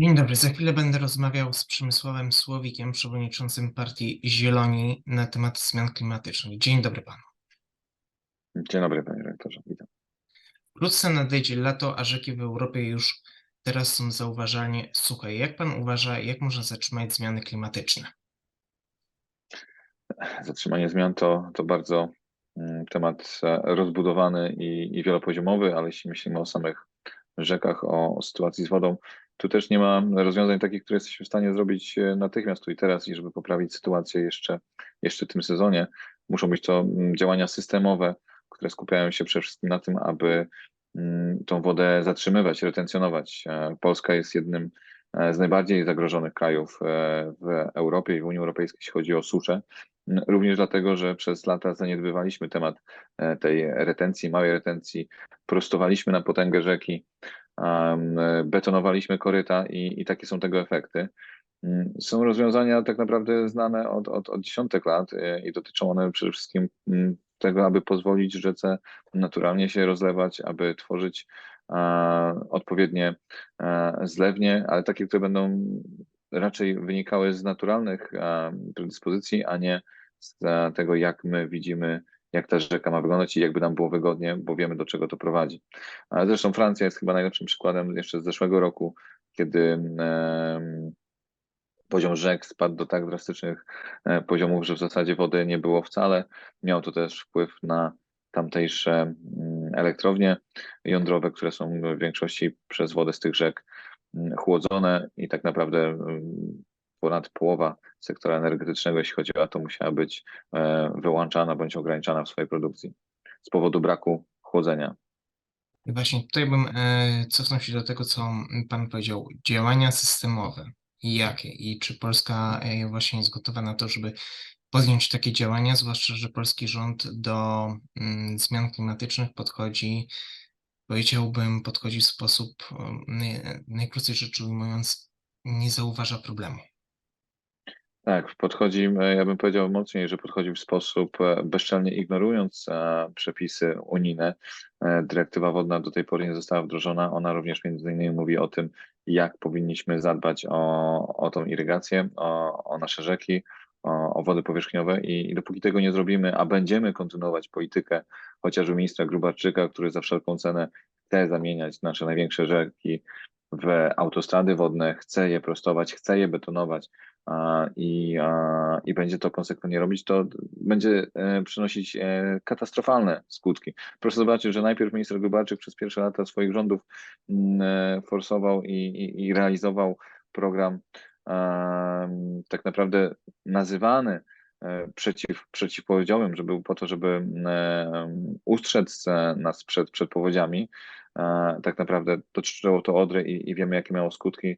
Dzień dobry. Za chwilę będę rozmawiał z Przemysławem Słowikiem, przewodniczącym partii Zieloni na temat zmian klimatycznych. Dzień dobry panu. Dzień dobry, panie rektorze. Witam. Wkrótce nadejdzie lato, a rzeki w Europie już teraz są zauważalnie suche. Jak pan uważa, jak można zatrzymać zmiany klimatyczne? Zatrzymanie zmian to, to bardzo mm, temat e, rozbudowany i, i wielopoziomowy, ale jeśli myślimy o samych rzekach, o, o sytuacji z wodą, tu też nie ma rozwiązań takich, które jesteśmy w stanie zrobić e, natychmiast tu i teraz i żeby poprawić sytuację jeszcze, jeszcze w tym sezonie. Muszą być to mm, działania systemowe, które skupiają się przede wszystkim na tym, aby mm, tą wodę zatrzymywać, retencjonować. E, Polska jest jednym e, z najbardziej zagrożonych krajów w Europie i w Unii Europejskiej, jeśli chodzi o suszę. Również dlatego, że przez lata zaniedbywaliśmy temat tej retencji, małej retencji, prostowaliśmy na potęgę rzeki, betonowaliśmy koryta i, i takie są tego efekty. Mm, Są rozwiązania tak naprawdę znane od, od, od dziesiątek lat e, i dotyczą one przede wszystkim mm, tego, aby pozwolić rzece naturalnie się rozlewać, aby tworzyć e, odpowiednie e, zlewnie, ale takie, które będą raczej wynikały z naturalnych e, predyspozycji, a nie z e, tego, jak my widzimy, jak ta rzeka ma wyglądać i jakby nam było wygodnie, bo wiemy, do czego to prowadzi. A Zresztą Francja jest chyba najlepszym przykładem jeszcze z zeszłego roku, kiedy poziom rzek spadł do tak drastycznych e, poziomów, że w zasadzie wody nie było wcale. Miało to też wpływ na tamtejsze mm, elektrownie jądrowe, które są w większości przez wodę z tych rzek mm, chłodzone i tak naprawdę mm, ponad połowa sektora energetycznego, jeśli chodzi o to, musiała być e, wyłączana bądź ograniczana w swojej produkcji z powodu braku chłodzenia. Właśnie tutaj bym e, cofnął się do tego, co pan powiedział. Działania systemowe. Jakie? I czy Polska e, właśnie jest gotowa na to, żeby podjąć takie działania, zwłaszcza, że polski rząd do mm, zmian klimatycznych podchodzi, powiedziałbym, podchodzi w sposób, naj- najkrócej rzecz ujmując, nie zauważa problemu. Tak, podchodzi, e, ja bym powiedział mocniej, że podchodzi w sposób e, bezczelnie ignorując e, przepisy unijne. Dyrektywa wodna do tej pory nie została wdrożona. Ona również między innymi mówi o tym, jak powinniśmy zadbać o, o tą irygację, o, o nasze rzeki, o, o wody powierzchniowe i, i dopóki tego nie zrobimy, a będziemy kontynuować politykę chociażby ministra Grubarczyka, który za wszelką cenę chce zamieniać nasze największe rzeki w autostrady wodne, chce je prostować, chce je betonować, i, i będzie to konsekwentnie robić, to będzie e, przynosić e, katastrofalne skutki. Proszę zobaczyć, że najpierw minister Grubarczyk przez pierwsze lata swoich rządów mm, e, forsował i, i, i realizował program tak naprawdę nazywany przeciw, przeciwpowodziowym, że był po to, żeby em, ustrzec nas przed, przed powodziami. Tak naprawdę dotyczyło to Odry i, i wiemy, jakie miało skutki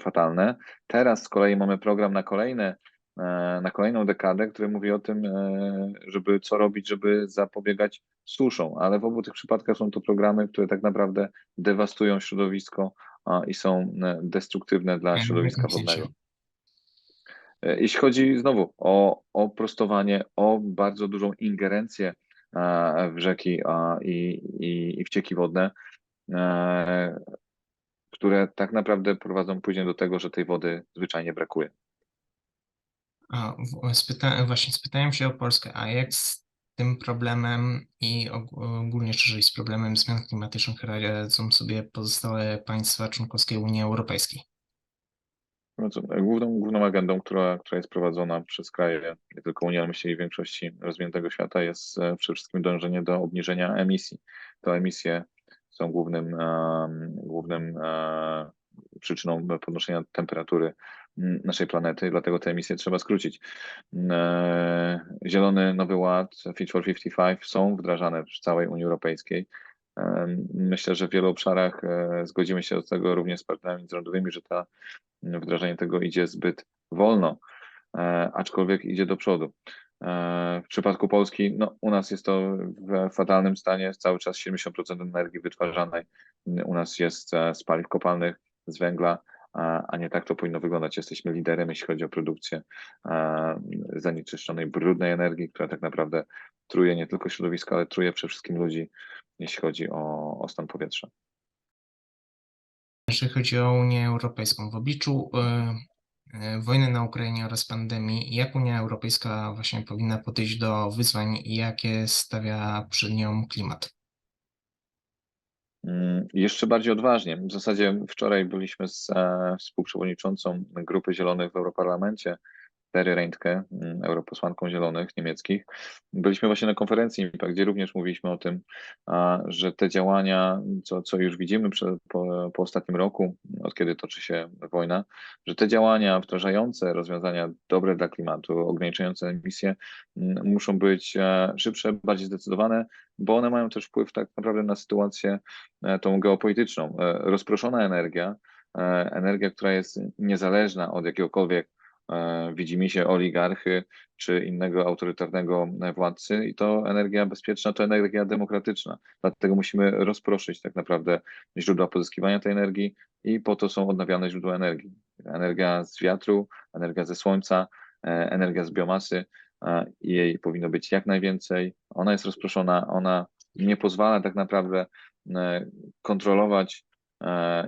fatalne. Teraz z kolei mamy program na kolejne, e, na kolejną dekadę, który mówi o tym, e, żeby co robić, żeby zapobiegać suszą, ale w obu tych przypadkach są to programy, które tak naprawdę dewastują środowisko i są e, destruktywne dla Ja środowiska wodnego. E, Jeśli chodzi znowu o, o prostowanie, o bardzo dużą ingerencję e, w rzeki i, i, i wcieki wodne, e, które tak naprawdę prowadzą później do tego, że tej wody zwyczajnie brakuje. A spyta, właśnie spytałem się o Polskę, a jak z tym problemem i og- ogólnie szerzej z problemem zmian klimatycznych radzą sobie pozostałe państwa członkowskie Unii Europejskiej? No Główną, główną agendą, która, która jest prowadzona przez kraje, nie tylko Unii, ale myślę i większości rozwiniętego świata, jest e, przede wszystkim dążenie do obniżenia emisji. To emisje są głównym, głównym przyczyną podnoszenia temperatury naszej planety, dlatego te emisje trzeba skrócić. Zielony Nowy Ład, Fit for 55 są wdrażane w całej Unii Europejskiej. Myślę, że w wielu obszarach e, zgodzimy się do tego również z partnerami międzynarodowymi, że ta wdrażanie tego idzie zbyt wolno, e, aczkolwiek idzie do przodu. E, W przypadku Polski, no, u nas jest to w fatalnym stanie, cały czas 70% energii wytwarzanej u nas jest e, z paliw kopalnych, z węgla, a nie tak to powinno wyglądać. Jesteśmy liderem, jeśli chodzi o produkcję e, zanieczyszczonej, brudnej energii, która tak naprawdę truje nie tylko środowisko, ale truje przede wszystkim ludzi, jeśli chodzi o, o stan powietrza. jeżeli chodzi o Unię Europejską, w obliczu wojny na Ukrainie oraz pandemii, jak Unia Europejska właśnie powinna podejść do wyzwań, jakie stawia przed nią klimat? Mm, Jeszcze bardziej odważnie. W zasadzie wczoraj byliśmy z e, współprzewodniczącą Grupy Zielonych w Europarlamencie, Tery Reintke, mm, europosłanką Zielonych niemieckich. Byliśmy właśnie na konferencji IMPA, gdzie również mówiliśmy o tym, że te działania, co, co już widzimy po, po ostatnim roku, od kiedy toczy się wojna, że te działania wdrażające rozwiązania dobre dla klimatu, ograniczające emisje, mm, muszą być e, szybsze, bardziej zdecydowane, bo one mają też wpływ tak naprawdę na sytuację e, tą geopolityczną. E, Rozproszona energia, energia, która jest niezależna od jakiegokolwiek e, widzimisię oligarchy czy innego autorytarnego e, władcy i to energia bezpieczna, to energia demokratyczna. Dlatego musimy rozproszyć tak naprawdę źródła pozyskiwania tej energii i po to są odnawialne źródła energii. Energia z wiatru, energia ze słońca, e, energia z biomasy i jej powinno być jak najwięcej. Ona jest rozproszona, ona nie pozwala tak naprawdę kontrolować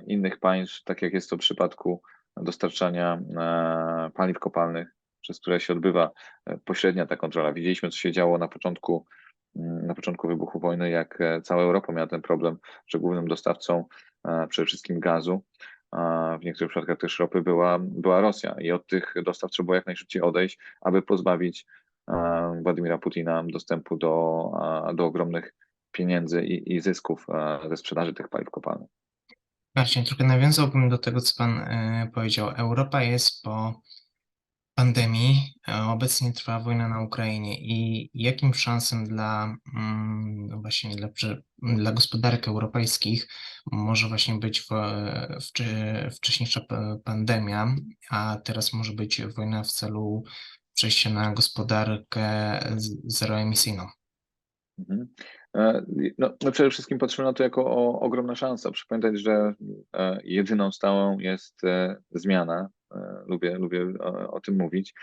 innych państw, tak jak jest to w przypadku dostarczania e, paliw kopalnych, przez które się odbywa e, pośrednia ta kontrola. Widzieliśmy, co się działo na początku, mm, na początku wybuchu wojny, jak e, cała Europa miała ten problem, że głównym dostawcą przede wszystkim gazu, w niektórych przypadkach też ropy była, była Rosja i od tych dostaw trzeba było jak najszybciej odejść, aby pozbawić Władimira Putina dostępu do, do ogromnych pieniędzy i, i zysków ze sprzedaży tych paliw kopalnych. Marcin, trochę nawiązałbym do tego, co Pan e, powiedział. Europa jest po pandemii, e, obecnie trwa wojna na Ukrainie i jakim szansem dla mm, właśnie dla, dla gospodarek europejskich może właśnie być w, wcze- wcześniejsza pa- pandemia, a teraz może być wojna w celu przejścia na gospodarkę zeroemisyjną. Mhm. E, No, no przede wszystkim patrzymy na to jako o, ogromna szansa. Proszę pamiętać, że e, jedyną stałą jest e, zmiana. Lubię, lubię o, o tym mówić.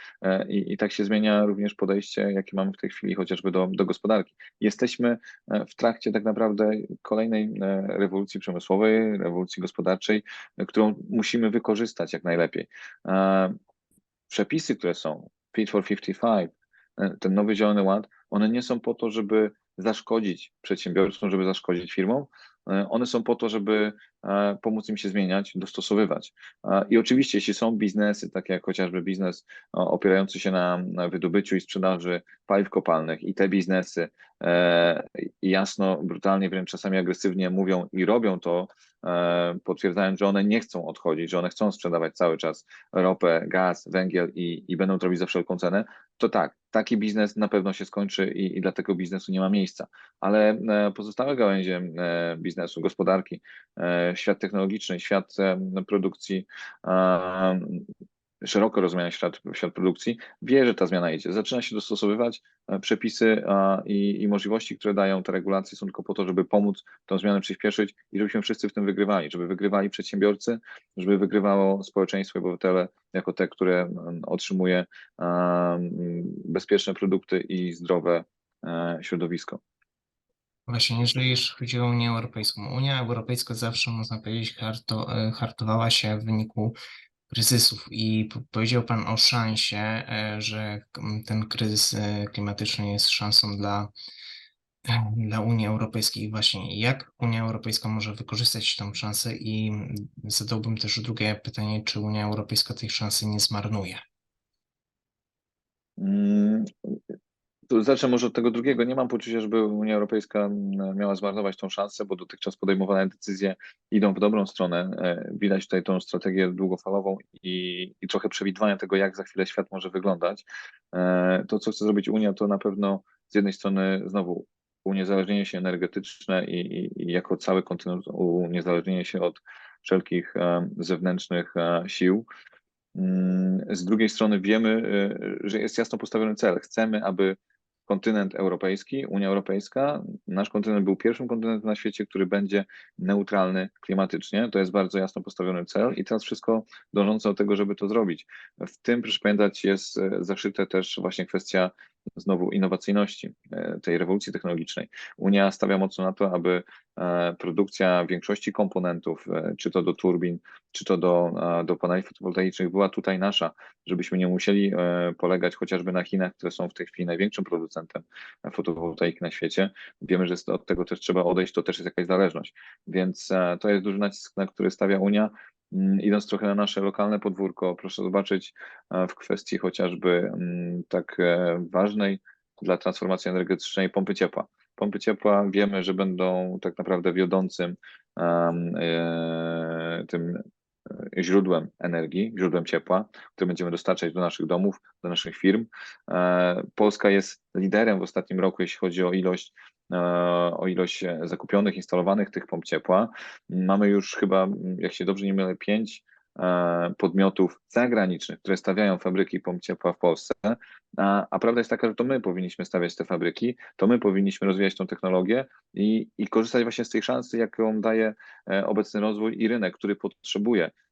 I, I tak się zmienia również podejście, jakie mamy w tej chwili chociażby do, do gospodarki. Jesteśmy w trakcie tak naprawdę kolejnej rewolucji przemysłowej, rewolucji gospodarczej, którą musimy wykorzystać jak najlepiej. Przepisy, które są, Fit for 55, e, ten nowy Zielony Ład, one nie są po to, żeby zaszkodzić przedsiębiorcom, żeby zaszkodzić firmom. E, One są po to, żeby e, pomóc im się zmieniać, dostosowywać. E, I oczywiście, jeśli są biznesy, takie jak chociażby biznes opierający się na, wydobyciu i sprzedaży paliw kopalnych, i te biznesy jasno, brutalnie, wręcz czasami agresywnie mówią i robią to, e, potwierdzając, że one nie chcą odchodzić, że one chcą sprzedawać cały czas ropę, gaz, węgiel i, i będą to robić za wszelką cenę, to tak, taki biznes na pewno się skończy i, i dla tego biznesu nie ma miejsca. Ale e, pozostałe gałęzie e, biznesu, gospodarki, e, świat technologiczny, świat e, produkcji, e, szeroko rozumiany świat, świat produkcji, wie, że ta zmiana idzie. Zaczyna się dostosowywać e, przepisy a, i, i możliwości, które dają te regulacje, są tylko po to, żeby pomóc tą zmianę przyspieszyć i żebyśmy wszyscy w tym wygrywali, żeby wygrywali przedsiębiorcy, żeby wygrywało społeczeństwo i obywatele jako te, które otrzymuje em, bezpieczne produkty i zdrowe e, środowisko. Właśnie, jeżeli już chodzi o Unię Europejską, Unia Europejska zawsze, można powiedzieć, harto, e, hartowała się w wyniku kryzysów i po- powiedział Pan o szansie, e, że ten kryzys e, klimatyczny jest szansą dla, e, dla Unii Europejskiej. Właśnie, jak Unia Europejska może wykorzystać tę szansę i zadałbym też drugie pytanie, czy Unia Europejska tej szansy nie zmarnuje? Zacznę może od tego drugiego. Nie mam poczucia, żeby Unia Europejska miała zmarnować tą szansę, bo dotychczas podejmowane decyzje idą w dobrą stronę. E, Widać tutaj tą strategię długofalową i, i trochę przewidywania tego, jak za chwilę świat może wyglądać. E, To, co chce zrobić Unia, to na pewno z jednej strony znowu uniezależnienie się energetyczne i, i, i jako cały kontynent uniezależnienie się od wszelkich e, zewnętrznych sił. Mm, Z drugiej strony wiemy, że jest jasno postawiony cel. Chcemy, aby kontynent europejski, Unia Europejska, nasz kontynent był pierwszym kontynentem na świecie, który będzie neutralny klimatycznie. To jest bardzo jasno postawiony cel i teraz wszystko dążące do tego, żeby to zrobić. W tym, proszę pamiętać, jest e, zaszyte też właśnie kwestia znowu innowacyjności, e, tej rewolucji technologicznej. Unia stawia mocno na to, aby produkcja większości komponentów, e, czy to do turbin, czy to do, e, do paneli fotowoltaicznych była tutaj nasza, żebyśmy nie musieli e, polegać chociażby na Chinach, które są w tej chwili największym producentem fotowoltaiki na świecie. Wiemy, że od tego też trzeba odejść, to też jest jakaś zależność. Więc e, to jest duży nacisk, na który stawia Unia. Mm, Idąc trochę na nasze lokalne podwórko, proszę zobaczyć e, w kwestii chociażby mm, tak e, ważnej dla transformacji energetycznej pompy ciepła. Pompy ciepła wiemy, że będą tak naprawdę wiodącym e, tym źródłem energii, źródłem ciepła, które będziemy dostarczać do naszych domów, do naszych firm. E, Polska jest liderem w ostatnim roku, jeśli chodzi o ilość e, o ilość zakupionych, instalowanych tych pomp ciepła. Mamy już chyba, jak się dobrze nie mylę, pięć podmiotów zagranicznych, które stawiają fabryki pomp ciepła w Polsce, a, a prawda jest taka, że to my powinniśmy stawiać te fabryki, to my powinniśmy rozwijać tą technologię i, i korzystać właśnie z tej szansy, jaką daje e, obecny rozwój i rynek, który potrzebuje. e,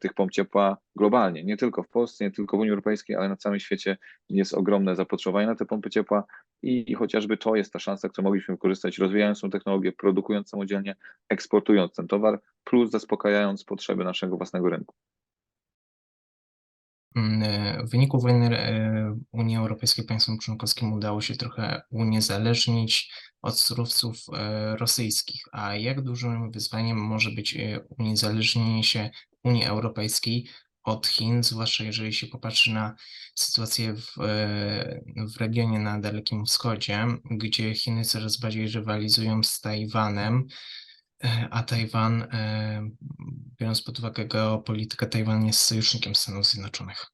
tych pomp ciepła globalnie, nie tylko w Polsce, nie tylko w Unii Europejskiej, ale na całym świecie jest ogromne zapotrzebowanie na te pompy ciepła i, i chociażby to jest ta szansa, którą mogliśmy wykorzystać, rozwijając tą technologię, produkując samodzielnie, eksportując ten towar, plus zaspokajając potrzeby naszego własnego rynku. Mm, e, W wyniku wojny e, Unii Europejskiej państwom członkowskim udało się trochę uniezależnić od surowców e, rosyjskich. A jak dużym wyzwaniem może być uniezależnienie się Unii Europejskiej od Chin, zwłaszcza jeżeli się popatrzy na sytuację w, w regionie na Dalekim Wschodzie, gdzie Chiny coraz bardziej rywalizują z Tajwanem. E, A Tajwan, e, biorąc pod uwagę geopolitykę, Tajwan jest sojusznikiem Stanów Zjednoczonych.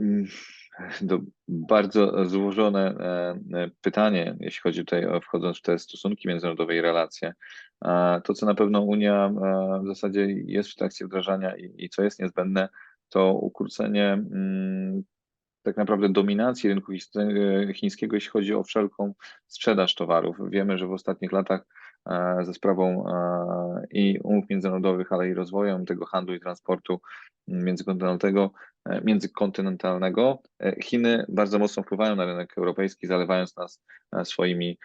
Mm, To bardzo złożone e, pytanie, jeśli chodzi tutaj o wchodząc w te stosunki międzynarodowe i relacje. To, co na pewno Unia w zasadzie jest w trakcie wdrażania i, i co jest niezbędne, to ukrócenie mm, tak naprawdę dominacji rynku e, chińskiego, jeśli chodzi o wszelką sprzedaż towarów. Wiemy, że w ostatnich latach e, ze sprawą e, i umów międzynarodowych, ale i rozwojem tego handlu i transportu międzykontynentalnego, międzykontynentalnego, Chiny bardzo mocno wpływają na rynek europejski, zalewając nas swoimi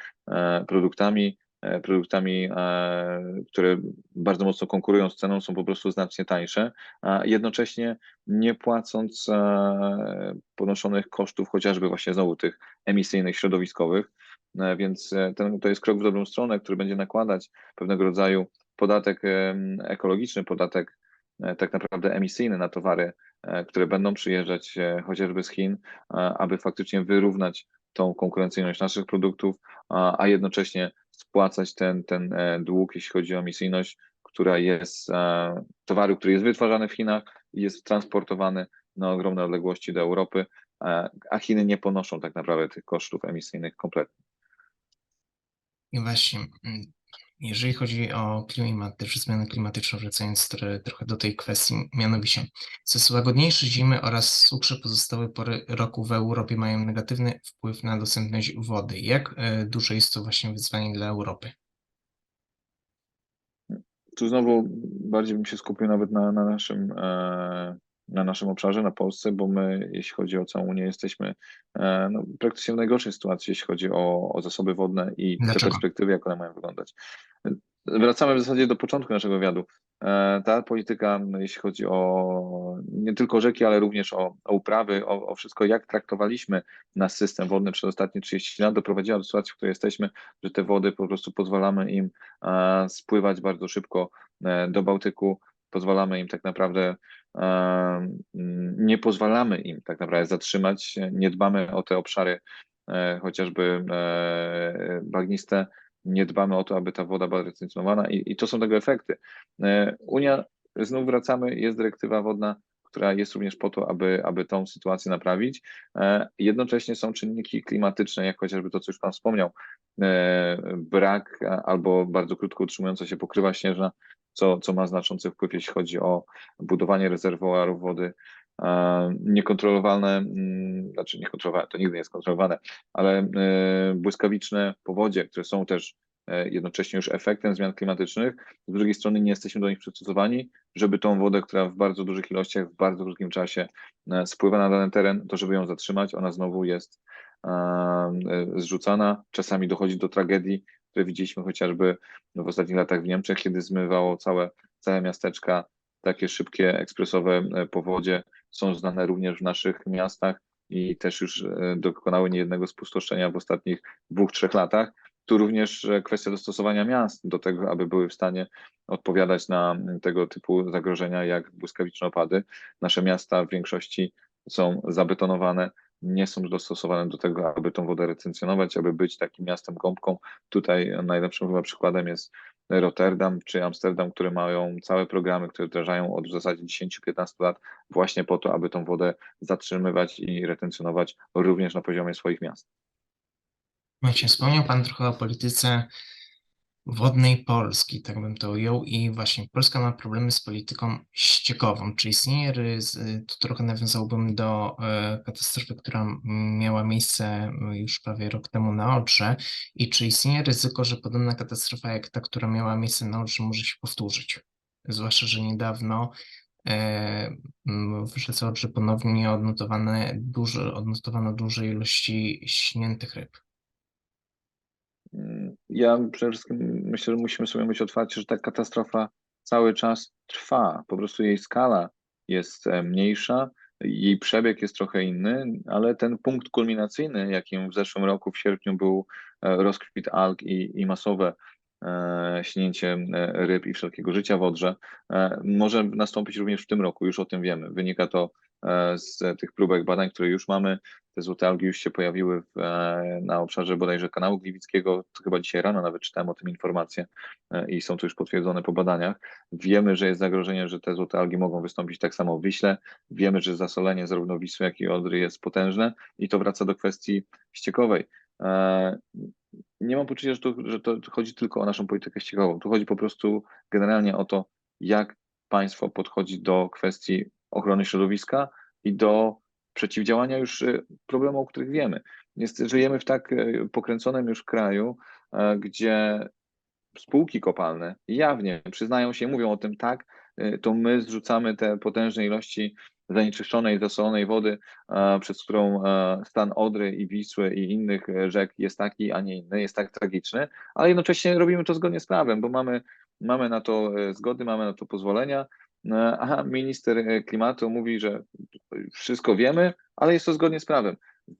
produktami, produktami, e, które bardzo mocno konkurują z ceną, są po prostu znacznie tańsze, a jednocześnie nie płacąc e, ponoszonych kosztów, chociażby właśnie znowu tych emisyjnych, środowiskowych. E, Więc e, ten, to jest krok w dobrą stronę, który będzie nakładać pewnego rodzaju podatek ekologiczny, podatek e, tak naprawdę emisyjny na towary, e, które będą przyjeżdżać e, chociażby z Chin, e, aby faktycznie wyrównać tą konkurencyjność naszych produktów, a jednocześnie spłacać ten, ten e, dług, jeśli chodzi o emisyjność, która jest e, towaru, który jest wytwarzany w Chinach i jest transportowany na ogromne odległości do Europy, e, a Chiny nie ponoszą tak naprawdę tych kosztów emisyjnych kompletnie. I właśnie, mm, jeżeli chodzi o klimat, też zmiany klimatyczne, wracając tro- trochę do tej kwestii, mianowicie coraz łagodniejsze zimy oraz suchsze pozostałe pory roku w Europie mają negatywny wpływ na dostępność wody. Jak e, duże jest to właśnie wyzwanie dla Europy? Tu znowu bardziej bym się skupił nawet na, na naszym e, na naszym obszarze, na Polsce, bo my, jeśli chodzi o całą Unię, jesteśmy e, no, praktycznie w najgorszej sytuacji, jeśli chodzi o, o zasoby wodne i te Dlaczego? perspektywy, jak one mają wyglądać. Wracamy w zasadzie do początku naszego wywiadu. E, Ta polityka, no, jeśli chodzi o nie tylko rzeki, ale również o, o uprawy, o, o wszystko, jak traktowaliśmy nasz system wodny przez ostatnie 30 lat, doprowadziła do sytuacji, w której jesteśmy, że te wody po prostu pozwalamy im e, spływać bardzo szybko do Bałtyku, pozwalamy im tak naprawdę, nie pozwalamy im tak naprawdę zatrzymać nie dbamy o te obszary e, chociażby e, bagniste, nie dbamy o to, aby ta woda była retencjonowana i, i to są tego efekty. E, Unia, znów wracamy, jest dyrektywa wodna, która jest również po to, aby, aby tą sytuację naprawić. Jednocześnie są czynniki klimatyczne, jak chociażby to, co już Pan wspomniał, brak albo bardzo krótko utrzymująca się pokrywa śnieżna, co, co ma znaczący wpływ, jeśli chodzi o budowanie rezerwuarów wody. E, Niekontrolowane, mm, znaczy niekontrolowane, to nigdy nie jest kontrolowane, ale e, błyskawiczne powodzie, które są też e, jednocześnie już efektem zmian klimatycznych. Z drugiej strony nie jesteśmy do nich przystosowani, żeby tą wodę, która w bardzo dużych ilościach, w bardzo krótkim czasie spływa na dany teren, to żeby ją zatrzymać, ona znowu jest zrzucana. Czasami dochodzi do tragedii, które widzieliśmy chociażby w ostatnich latach w Niemczech, kiedy zmywało całe, całe miasteczka. Takie szybkie, ekspresowe e, powodzie są znane również w naszych miastach i też już e, dokonały niejednego spustoszenia w ostatnich dwóch, trzech latach. Tu również e, kwestia dostosowania miast do tego, aby były w stanie odpowiadać na tego typu zagrożenia jak błyskawiczne opady. Nasze miasta w większości są zabetonowane, nie są dostosowane do tego, aby tą wodę retencjonować, aby być takim miastem gąbką. Tutaj najlepszym chyba przykładem jest Rotterdam czy Amsterdam, które mają całe programy, które wdrażają od w zasadzie 10-15 lat właśnie po to, aby tą wodę zatrzymywać i retencjonować również na poziomie swoich miast. Właśnie wspomniał Pan trochę o polityce wodnej Polski, tak bym to ujął, i właśnie Polska ma problemy z polityką ściekową. Czy istnieje ryzyko, tu trochę nawiązałbym do e, katastrofy, która miała miejsce m, już prawie rok temu na Odrze, i czy istnieje ryzyko, że podobna katastrofa jak ta, która miała miejsce na Odrze, może się powtórzyć? Zwłaszcza, że niedawno m, w rzece Odrze ponownie odnotowano duże ilości śniętych ryb. Ja przede wszystkim myślę, że musimy sobie myśleć otwarcie, że ta katastrofa cały czas trwa. Po prostu jej skala jest e, mniejsza, jej przebieg jest trochę inny, ale ten punkt kulminacyjny, jakim w zeszłym roku w sierpniu był e, rozkwit alg i, i masowe e, śnięcie ryb i wszelkiego życia w Odrze, może nastąpić również w tym roku, już o tym wiemy. Wynika to z tych próbek badań, które już mamy. Te złote algi już się pojawiły w, e, na obszarze bodajże kanału Gliwickiego. To chyba dzisiaj rano nawet czytałem o tym informacje e, i są to już potwierdzone po badaniach. Wiemy, że jest zagrożenie, że te złote algi mogą wystąpić tak samo w Wiśle. Wiemy, że zasolenie zarówno Wisły, jak i Odry jest potężne i to wraca do kwestii ściekowej. E, Nie mam poczucia, że to, że to chodzi tylko o naszą politykę ściekową. Tu chodzi po prostu generalnie o to, jak państwo podchodzi do kwestii ochrony środowiska i do przeciwdziałania już e, problemom, o których wiemy. Jest, żyjemy w tak e, pokręconym już kraju, e, gdzie spółki kopalne jawnie przyznają się, mówią o tym tak, e, to my zrzucamy te potężne ilości zanieczyszczonej, zasolonej wody, e, przez którą e, stan Odry i Wisły i innych rzek jest taki, a nie inny, jest tak tragiczny, ale jednocześnie robimy to zgodnie z prawem, bo mamy, mamy na to zgody, mamy na to pozwolenia, a minister e, klimatu mówi, że wszystko wiemy, ale jest to zgodnie z prawem.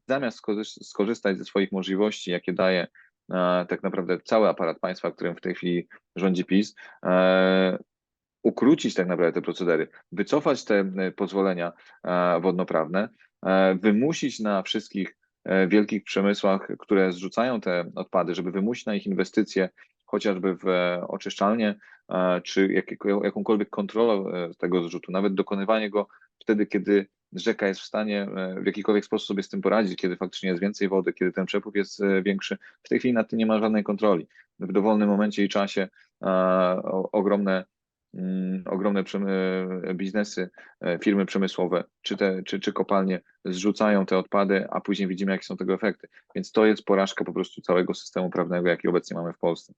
Zamiast skorzy- skorzystać ze swoich możliwości, jakie daje e, tak naprawdę cały aparat państwa, którym w tej chwili rządzi PiS, e, ukrócić tak naprawdę te procedery, wycofać te pozwolenia wodnoprawne, wymusić na wszystkich wielkich przemysłach, które zrzucają te odpady, żeby wymusić na ich inwestycje, chociażby w e, oczyszczalnie, e, czy jakiego, jakąkolwiek kontrolę e, tego zrzutu, nawet dokonywanie go wtedy, kiedy rzeka jest w stanie w jakikolwiek sposób sobie z tym poradzić, kiedy faktycznie jest więcej wody, kiedy ten przepływ jest większy. W tej chwili nad tym nie ma żadnej kontroli. W dowolnym momencie i czasie ogromne mm, ogromne biznesy, firmy przemysłowe, czy, te, czy, czy kopalnie zrzucają te odpady, a później widzimy, jakie są tego efekty. Więc to jest porażka po prostu całego systemu prawnego, jaki obecnie mamy w Polsce.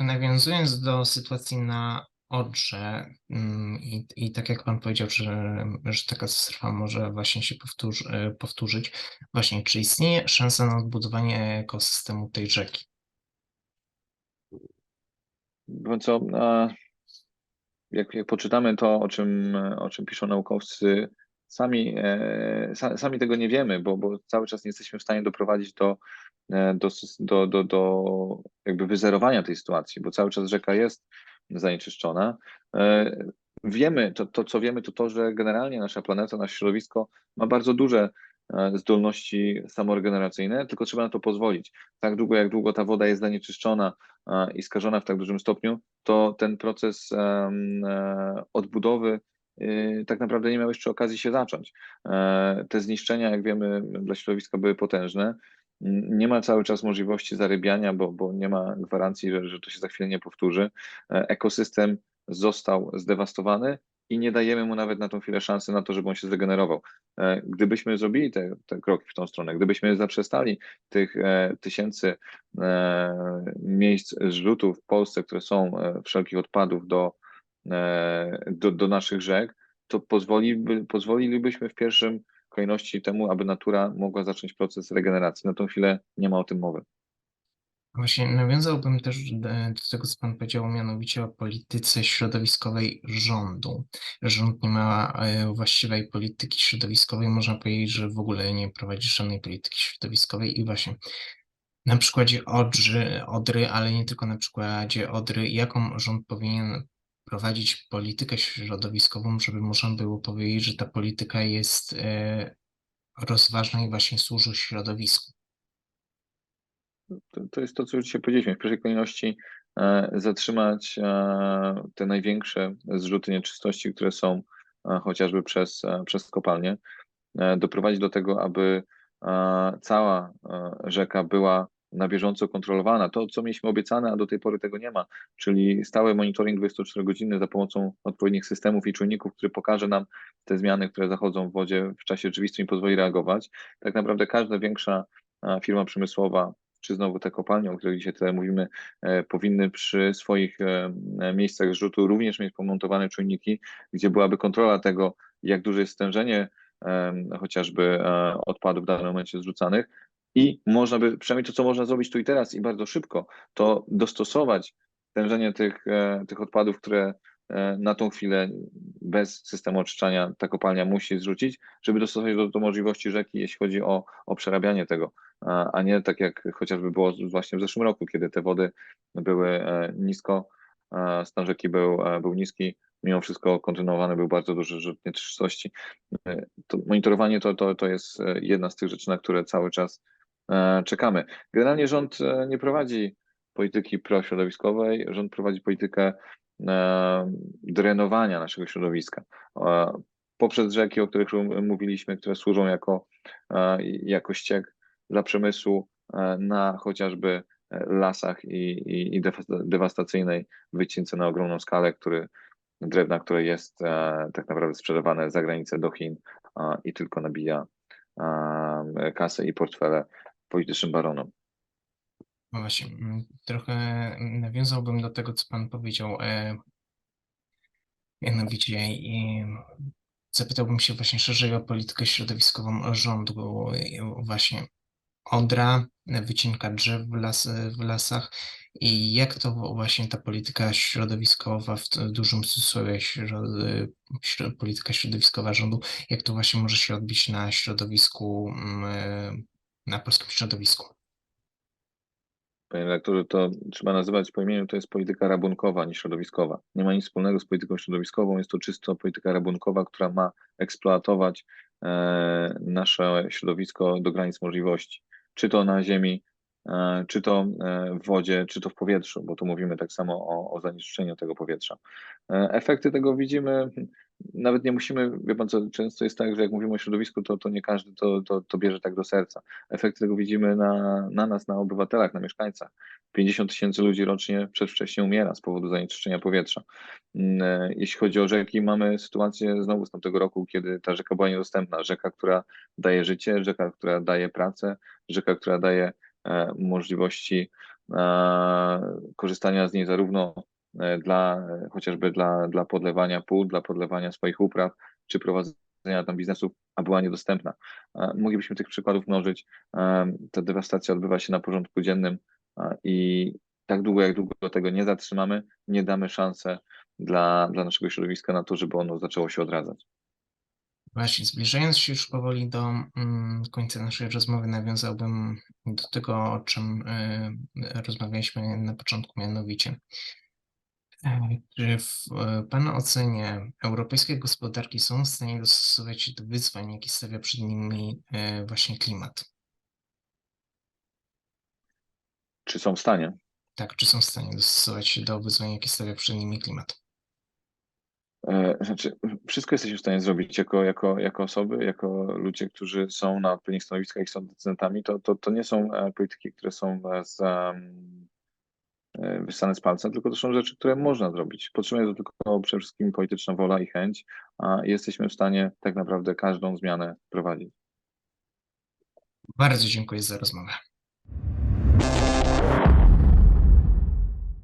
Nawiązując do sytuacji na Odrze mm, i, i tak jak Pan powiedział, że, że taka katastrofa może właśnie się powtórzy, e, powtórzyć, właśnie czy istnieje szansa na odbudowanie ekosystemu tej rzeki? Bo co, jak, jak poczytamy to, o czym, o czym piszą naukowcy, sami, e, sa, sami tego nie wiemy, bo, bo cały czas nie jesteśmy w stanie doprowadzić do, e, do, do, do, do jakby wyzerowania tej sytuacji, bo cały czas rzeka jest zanieczyszczona. E, Wiemy, to, to co wiemy, to to, że generalnie nasza planeta, nasze środowisko ma bardzo duże zdolności samoregeneracyjne, tylko trzeba na to pozwolić. Tak długo, jak długo ta woda jest zanieczyszczona i skażona w tak dużym stopniu, to ten proces odbudowy tak naprawdę nie miał jeszcze okazji się zacząć. E, Te zniszczenia, jak wiemy, dla środowiska były potężne. Nie ma cały czas możliwości zarybiania, bo, bo nie ma gwarancji, że, że to się za chwilę nie powtórzy. E, Ekosystem został zdewastowany i nie dajemy mu nawet na tą chwilę szansy na to, żeby on się zregenerował. E, Gdybyśmy zrobili te, te kroki w tą stronę, gdybyśmy zaprzestali tych tysięcy miejsc zrzutu w Polsce, które są wszelkich odpadów do, do, do naszych rzek, to pozwoliby, pozwolilibyśmy w pierwszym kolejności temu, aby natura mogła zacząć proces regeneracji. Na tą chwilę nie ma o tym mowy. Właśnie nawiązałbym też do, do tego, co pan powiedział, mianowicie o polityce środowiskowej rządu. Rząd nie ma e, właściwej polityki środowiskowej, można powiedzieć, że w ogóle nie prowadzi żadnej polityki środowiskowej i właśnie na przykładzie Odrzy, Odry, ale nie tylko na przykładzie Odry, jaką rząd powinien prowadzić politykę środowiskową, żeby można było powiedzieć, że ta polityka jest e, rozważna i właśnie służy środowisku. To, to jest to, co już dzisiaj powiedzieliśmy. W pierwszej kolejności e, zatrzymać e, te największe zrzuty nieczystości, które są chociażby przez, przez kopalnie. Doprowadzić do tego, aby cała rzeka była na bieżąco kontrolowana. To, co mieliśmy obiecane, a do tej pory tego nie ma, czyli stały monitoring 24 godziny za pomocą odpowiednich systemów i czujników, który pokaże nam te zmiany, które zachodzą w wodzie w czasie rzeczywistym i pozwoli reagować. Tak naprawdę każda większa firma przemysłowa, czy znowu te kopalnie, o których dzisiaj tutaj mówimy, e, powinny przy swoich e, miejscach zrzutu również mieć pomontowane czujniki, gdzie byłaby kontrola tego, jak duże jest stężenie chociażby e, odpadów w danym momencie zrzucanych i można by, przynajmniej to, co można zrobić tu i teraz i bardzo szybko, to dostosować stężenie tych, e, tych odpadów, które e, na tą chwilę bez systemu oczyszczania ta kopalnia musi zrzucić, żeby dostosować do, do możliwości rzeki, jeśli chodzi o, o przerabianie tego, a a nie tak jak chociażby było właśnie w zeszłym roku, kiedy te wody były e, nisko, e, stan rzeki był, e, był niski, mimo wszystko kontynuowany był bardzo duży rzut nieczystości. E, To monitorowanie to, to, to jest e, jedna z tych rzeczy, na które cały czas e, czekamy. Generalnie rząd e, nie prowadzi polityki prośrodowiskowej, rząd prowadzi politykę e, drenowania naszego środowiska. E, Poprzez rzeki, o których mówiliśmy, które służą jako, e, jako ściek dla przemysłu e, na chociażby e, lasach i, i, i dewas- dewastacyjnej wycince na ogromną skalę, który, drewna, które jest e, tak naprawdę sprzedawane za granicę do Chin i tylko nabija e, kasę i portfele politycznym baronom. No właśnie, mm, trochę nawiązałbym do tego, co pan powiedział, e, mianowicie zapytałbym się właśnie szerzej o politykę środowiskową rządu, e, właśnie Odra, wycinka drzew w, las, w lasach i jak to właśnie ta polityka środowiskowa w dużym cudzysłowie śro- e, śro- polityka środowiskowa rządu, jak to właśnie może się odbić na środowisku, mm, e, na polskim środowisku. Panie redaktorze, to trzeba nazywać po imieniu, to jest polityka rabunkowa, nie środowiskowa. Nie ma nic wspólnego z polityką środowiskową, jest to czysto polityka rabunkowa, która ma eksploatować e, nasze środowisko do granic możliwości. Czy to na ziemi, e, czy to e, w wodzie, czy to w powietrzu, bo tu mówimy tak samo o, o zanieczyszczeniu tego powietrza. E, efekty tego widzimy, nawet nie musimy, wie pan co, często jest tak, że jak mówimy o środowisku, to, to nie każdy to, to, to bierze tak do serca. Efekty tego widzimy na, na nas, na obywatelach, na mieszkańcach. 50 tysięcy ludzi rocznie przedwcześnie umiera z powodu zanieczyszczenia powietrza. Mm, e, Jeśli chodzi o rzeki, mamy sytuację znowu z tamtego roku, kiedy ta rzeka była niedostępna. Rzeka, która daje życie, rzeka, która daje pracę, rzeka, która daje e, możliwości e, korzystania z niej zarówno dla, e, chociażby dla, dla podlewania pól, dla podlewania swoich upraw, czy prowadzenia tam biznesów, a była niedostępna. E, Moglibyśmy tych przykładów mnożyć. E, Ta dewastacja odbywa się na porządku dziennym e, i tak długo, jak długo tego nie zatrzymamy, nie damy szansę dla, dla naszego środowiska na to, żeby ono zaczęło się odradzać. Właśnie, zbliżając się już powoli do mm, końca naszej rozmowy, nawiązałbym do tego, o czym rozmawialiśmy na początku, mianowicie. Czy w e, Pana ocenie europejskie gospodarki są w stanie dostosować się do wyzwań, jakie stawia przed nimi e, właśnie klimat? Czy są w stanie? Tak, czy są w stanie dostosować się do wyzwań, jakie stawia przed nimi klimat? E, Znaczy, wszystko jesteśmy w stanie zrobić jako, jako, jako osoby, jako ludzie, którzy są na odpowiednich stanowiskach i są decydentami. To, to, to nie są polityki, które są z, e, wyssane z palca, tylko to są rzeczy, które można zrobić. Potrzebna jest tylko przede wszystkim polityczna wola i chęć, a jesteśmy w stanie tak naprawdę każdą zmianę prowadzić. Bardzo dziękuję za rozmowę.